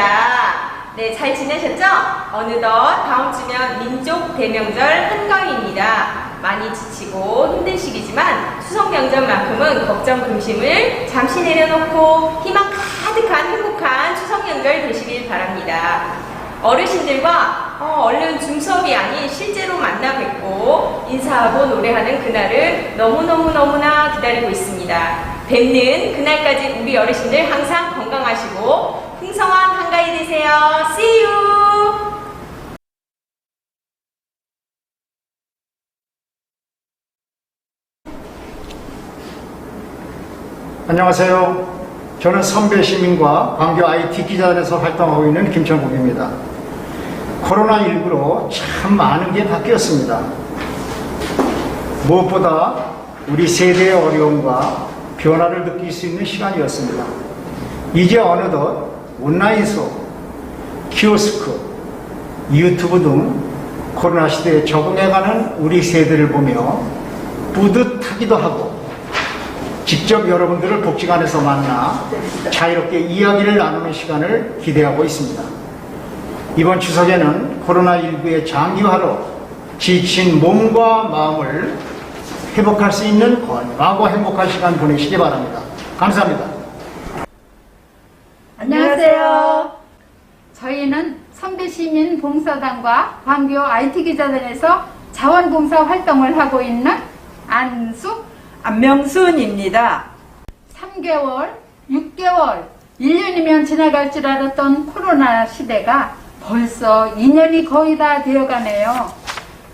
김은경입니다. 네, 잘 지내셨죠? 어느덧 다음 주면 민족 대명절 한가위입니다. 많이 지치고 힘든 시기지만 추석 명절만큼은 걱정 근심을 잠시 내려놓고 희망 가득한 행복한 추석 명절 되시길 바랍니다. 어르신들과 어, 얼른 중수업이 아닌 실제로 만나 뵙고 인사하고 노래하는 그날을 너무너무너무나 기다리고 있습니다. 뵙는 그날까지 우리 어르신들 항상 안녕하세요. 저는 선배 시민과 광교 IT 기자단에서 활동하고 있는 김철국입니다. 코로나19로 참 많은 게 바뀌었습니다. 무엇보다 우리 세대의 어려움과 변화를 느낄 수 있는 시간이었습니다. 이제 어느덧 온라인 수업, 키오스크, 유튜브 등 코로나 시대에 적응해가는 우리 세대를 보며 뿌듯하기도 하고 직접 여러분들을 복지관에서 만나 자유롭게 이야기를 나누는 시간을 기대하고 있습니다. 이번 추석에는 코로나19의 장기화로 지친 몸과 마음을 회복할 수 있는 건강하고 행복한 시간 보내시기 바랍니다. 감사합니다. 안녕하세요. 저희는 선배시민 봉사단과 광교 IT 기자단에서 자원봉사 활동을 하고 있는 안숙 안명순입니다. 3개월, 6개월, 1년이면 지나갈 줄 알았던 코로나 시대가 벌써 2년이 거의 다 되어가네요.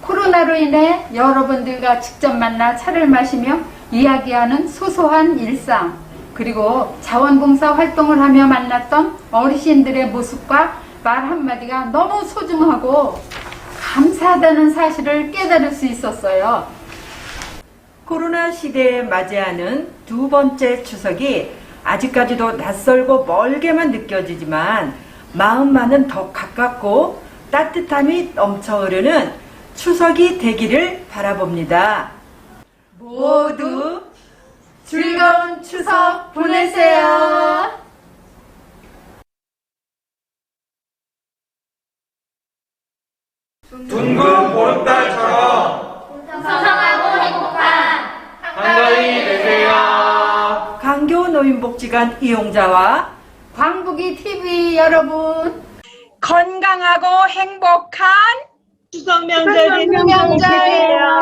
코로나로 인해 여러분들과 직접 만나 차를 마시며 이야기하는 소소한 일상, 그리고 자원봉사 활동을 하며 만났던 어르신들의 모습과 말 한마디가 너무 소중하고 감사하다는 사실을 깨달을 수 있었어요. 코로나 시대에 맞이하는 두 번째 추석이 아직까지도 낯설고 멀게만 느껴지지만 마음만은 더 가깝고 따뜻함이 넘쳐 흐르는 추석이 되기를 바라봅니다. 모두 즐거운 추석 보내세요. 둥근 노인복지관 이용자와 광북이 TV 여러분, 건강하고 행복한 추석 명절이 명절 되세요.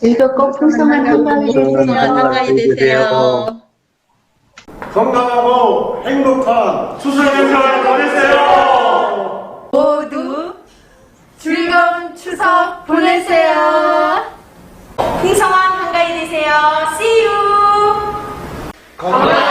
즐겁고 풍성한 한가위 되세요. 한가위 되세요. 건강하고 행복한 추석 명절 보내세요. 모두 즐거운 추석 보내세요. 건강한 모습으로